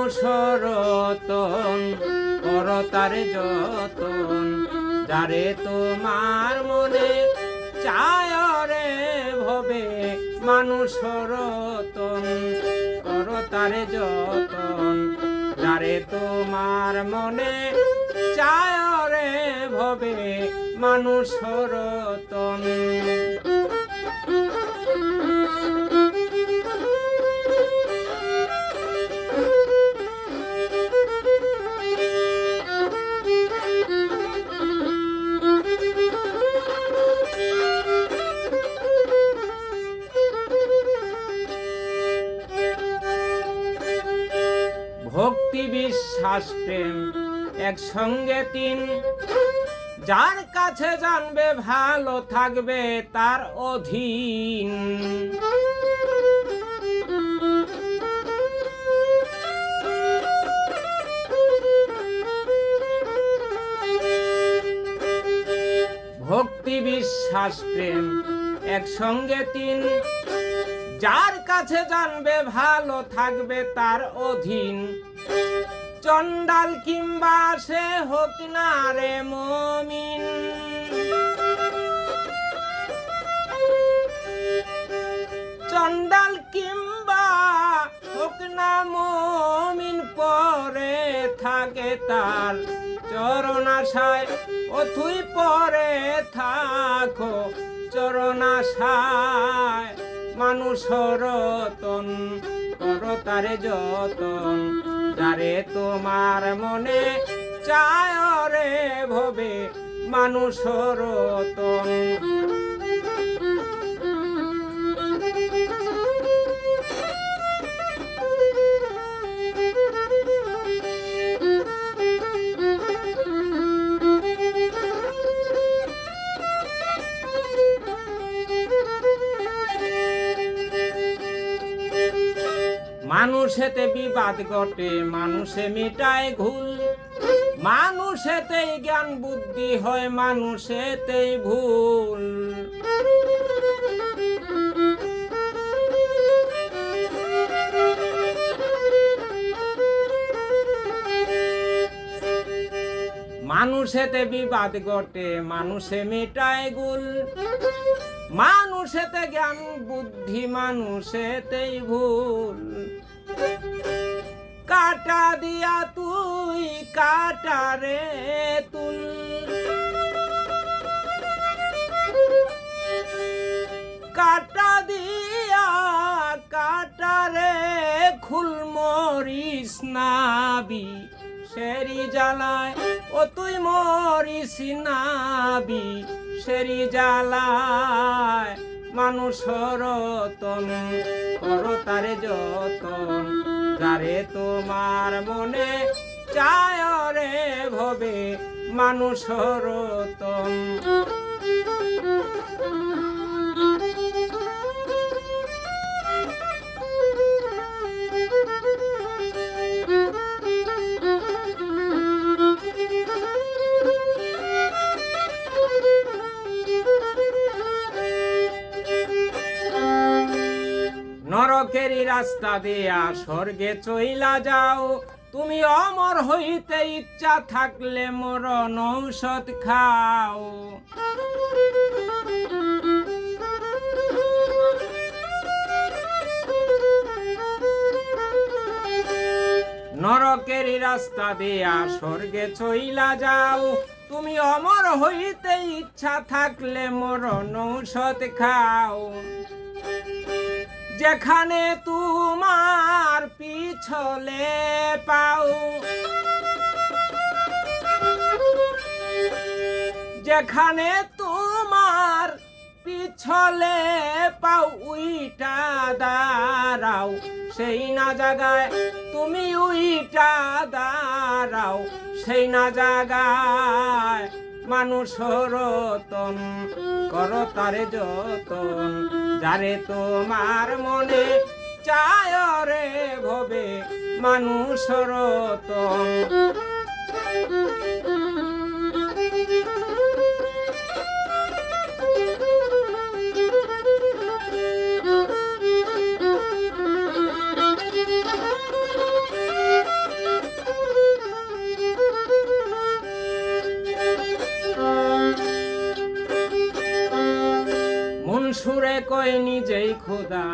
মানুষ রতন কর তারে যতন। যারে তোমার মনে চায় রে ভবে, মানুষ রতন কর তারে যতন। যারে তোমার মনে চায় রে ভবে, মানুষ রতন প্রেম একসঙ্গে তিন। যার কাছে জানবে ভালো থাকবে তার অধীন। ভক্তি বিশ্বাস, প্রেম। একসঙ্গে তিন। যার কাছে জানবে ভালো থাকবে তার অধীন। চন্ডাল কিংবা সে হোক না রে মমিন। চন্ডাল কিংবা হোক না মমিন, পরে থাকে তার চরণাশায় অথুই পরে থাকো চরণাশায় মানুষ রতন তারে যতন। যারে তোমার মনে চায় রে ভবে মানুষ রতন। মানুষেতে বিবাদ ঘটে, মানুষে মিটায় ঘুল মানুষেতেই জ্ঞান বুদ্ধি হয়, মানুষেতেই ভুল। মানুষেতে বিবাদ ঘটে, মানুষে মিটায় গুল মানুষেতে জ্ঞান বুদ্ধি, মানুষেতেই ভুল। কাটা দিয়া তুই কাটা রে তুল। কাটা দিয়া কাটা রে খুল মরিস নাবি সেরি জ্বালায়, ও তুই মরিস নাবি সেরি জ্বালায় মানুষ রতন কর যতন। যারে তোমার মনে চায় রে ভবে মানুষ রতন। রাস্তা দিয়া স্বর্গে চইলা যাও। তুমি অমর হইতে ইচ্ছা থাকলে মরণ ঔষধ খাও। নরকেরই রাস্তা দিয়া স্বর্গে চইলা যাও। তুমি অমর হইতে ইচ্ছা থাকলে মরণ ঔষধ খাও। যেখানে তোমার পিছলে পাও। যেখানে তোমার পিছলে পাও, উইটা দাঁড়াও। সেই না জায়গায় তুমি উইটা দাঁড়াও। সেই না জায়গায় মানুষ রতন কর তারে যতন। যারে তোমার মনে চায় রে ভবে মানুষ রতন খোদা,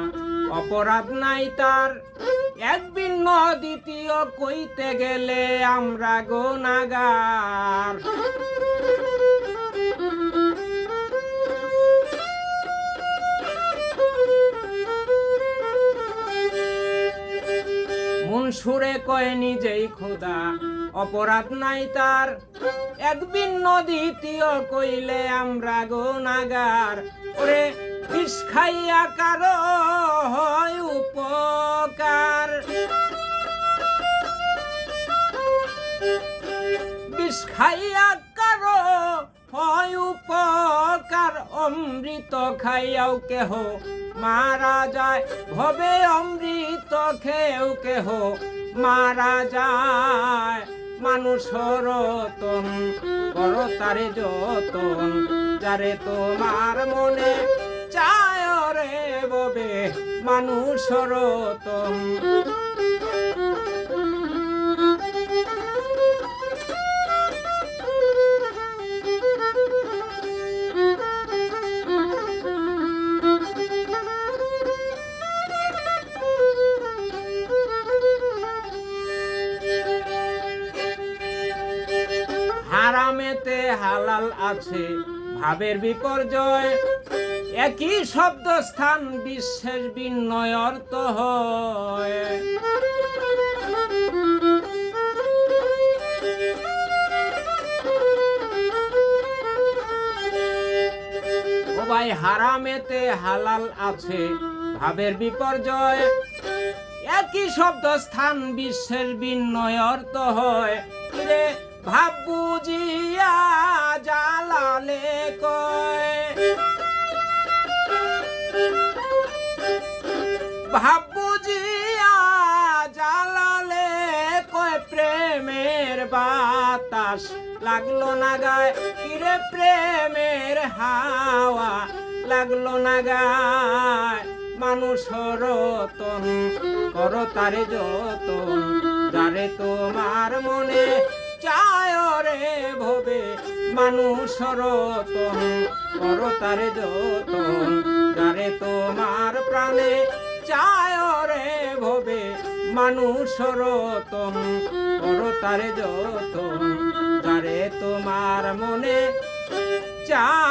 অপরাধ নাই তার। এক ভিন্ন দ্বিতীয় কইতে গেলে আমরা গোনাগার। মন সুরে কয় নিজেই খোদা, অপরাধ নাই তার। এক ভিন্ন দ্বিতীয় কইলে আমরা গোনাগার। ওরে বিষ খাইয়া কারও উপকার। বিষ খাইয়া কারও হয় উপকার। অমৃত খাইয়াও কেহ মারা যায়। ভবে অমৃত খেয়েও কেহ মারা যায়। মানুষ রতন, করো তারে যতন, যারে তোমার মনে ববে মানুষ হারামেতে হালাল আছে ভাবের বিপর্যয় একই শব্দ স্থান বিশ্বের বিনয় অর্থ হয়। ভাই হারামেতে হালাল আছে, ভাবের বিপর্যয়। একই শব্দ স্থান বিশ্বের বিনয় অর্থ হয়। ভাব বুঝিয়া জালালে কয়। ভাব বুঝিয়া জালালে কয় প্রেমের বাতাস? লাগল না গায়, কিরে প্রেমের হাওয়া? লাগল না গায়, মানুষ রতন করো তারে যতন। যারে তোমার মনে চায় রে ভবে, মানুষ রতন করো তারে যতন। যারে তোমার প্রাণে চায় রে ভবে মানুষ রতন করো তারে যত যারে তোমার মনে চায়